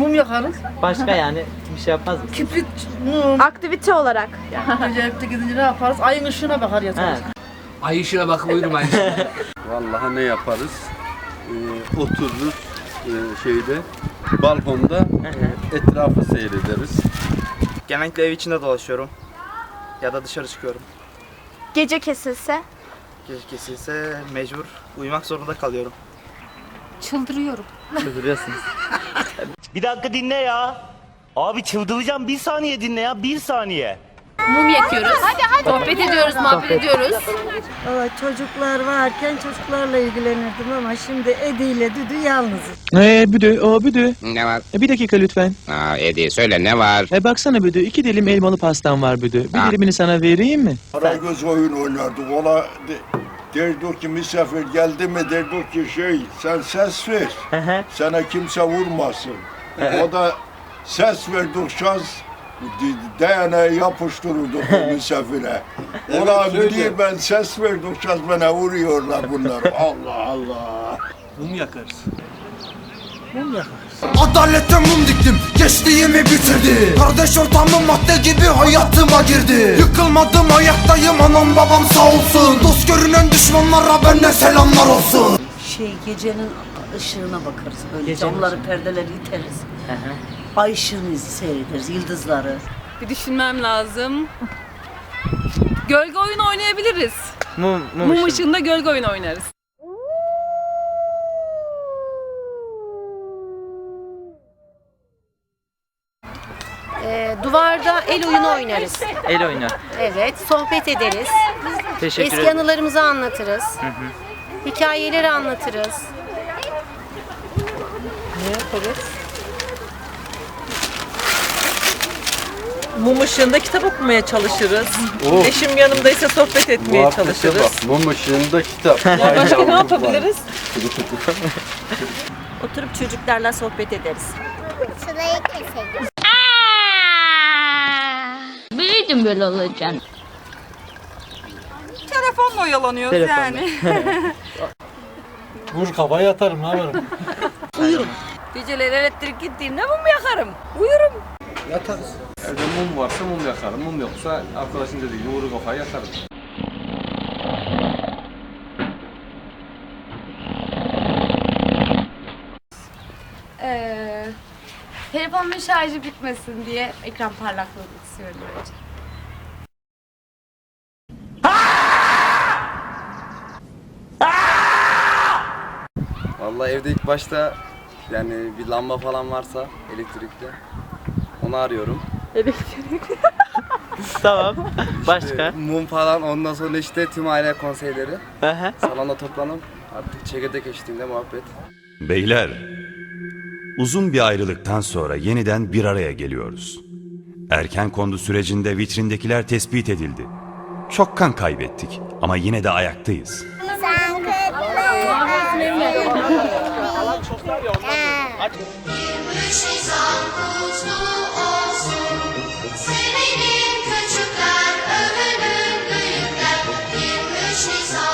Mum yakarız. Başka yani bir şey yapmaz mısın? Kibrit, mum. Aktivite olarak. Recep'te gidince ne yaparız? Ayın ışığına bakar yatarız. He. Ay işine bakıp uyurum Vallahi ne yaparız? Ee, otururuz e, şeyde balkonda e, etrafı seyrederiz. Genellikle ev içinde dolaşıyorum. Ya da dışarı çıkıyorum. Gece kesilse. Gece kesilse mecbur uyumak zorunda kalıyorum. Çıldırıyorum. Öldürüyorsunuz. Bir dakika dinle ya. Abi çıldıracağım bir saniye dinle ya bir saniye. Mum yakıyoruz. Hadi hadi. Sohbet ediyoruz, muhabbet ediyoruz. Valla çocuklar varken çocuklarla ilgilenirdim ama şimdi Edi ile Düdü yalnızız. Ee Büdü, o Büdü. Ne var? E, bir dakika lütfen. Aa Edi söyle ne var? E baksana Büdü, iki dilim elmalı pastam var Büdü. Bir Ha. dilimini sana vereyim mi? Karagöz oyun oynardık. Ola de, derdi ki misafir geldi mi derdi ki şey sen ses ver. Sana kimse vurmasın. O da ses verdik şans dayanaya yapıştırırdık o misafire. Ola diye ben ses verdik şans bana vuruyorlar bunlar. Allah Allah. Adalette mum diktim Geçtiğimi bitirdi. Kardeş ortamı madde gibi hayatıma girdi. Yıkılmadım ayaktayım anam babam sağ olsun. Dost görünen düşmanlara benden selamlar olsun Şey gecenin ışığına bakarız böyle Gecenin camları perdeleri iteriz. Hı hı. Ay ışığını seyrederiz yıldızları. Bir düşünmem lazım. Gölge oyunu oynayabiliriz. Mum, mum, Mum ışığı. ışığında gölge oyunu oynarız. Ee, duvarda el oyunu oynarız. El oyunu. Evet, sohbet ederiz. Teşekkür Eski ederim. anılarımızı anlatırız. Hikayeleri anlatırız. Mum ışığında kitap okumaya çalışırız. Eşim yanımdaysa sohbet etmeye Muhabbete çalışırız. bak. Mum ışığında kitap. Başka ne yapabiliriz? Oturup çocuklarla sohbet ederiz. Büyüdüm böyle olacaksın. Telefonla oyalanıyoruz Telefonla. yani. Vur kafaya yatarım ne yaparım? Geceleri elektrik gittiğinde mum yakarım. Uyurum. Yatarız. Evde mum varsa mum yakarım. Mum yoksa arkadaşın dediği gibi vuru kafaya yatarım. Ee, telefonumun şarjı bitmesin diye ekran parlaklığı istiyorum önce. Vallahi evde ilk başta yani bir lamba falan varsa elektrikli onu arıyorum. Tamam. Başka? Mum falan ondan sonra işte tüm aile konseyleri hı. salonda toplanıp artık çekirdek eşliğinde muhabbet. Beyler, uzun bir ayrılıktan sonra yeniden bir araya geliyoruz. Erken kondu sürecinde vitrindekiler tespit edildi. Çok kan kaybettik ama yine de ayaktayız. Sen Sevinin küçükler, övünün büyükler, 23 Nisan.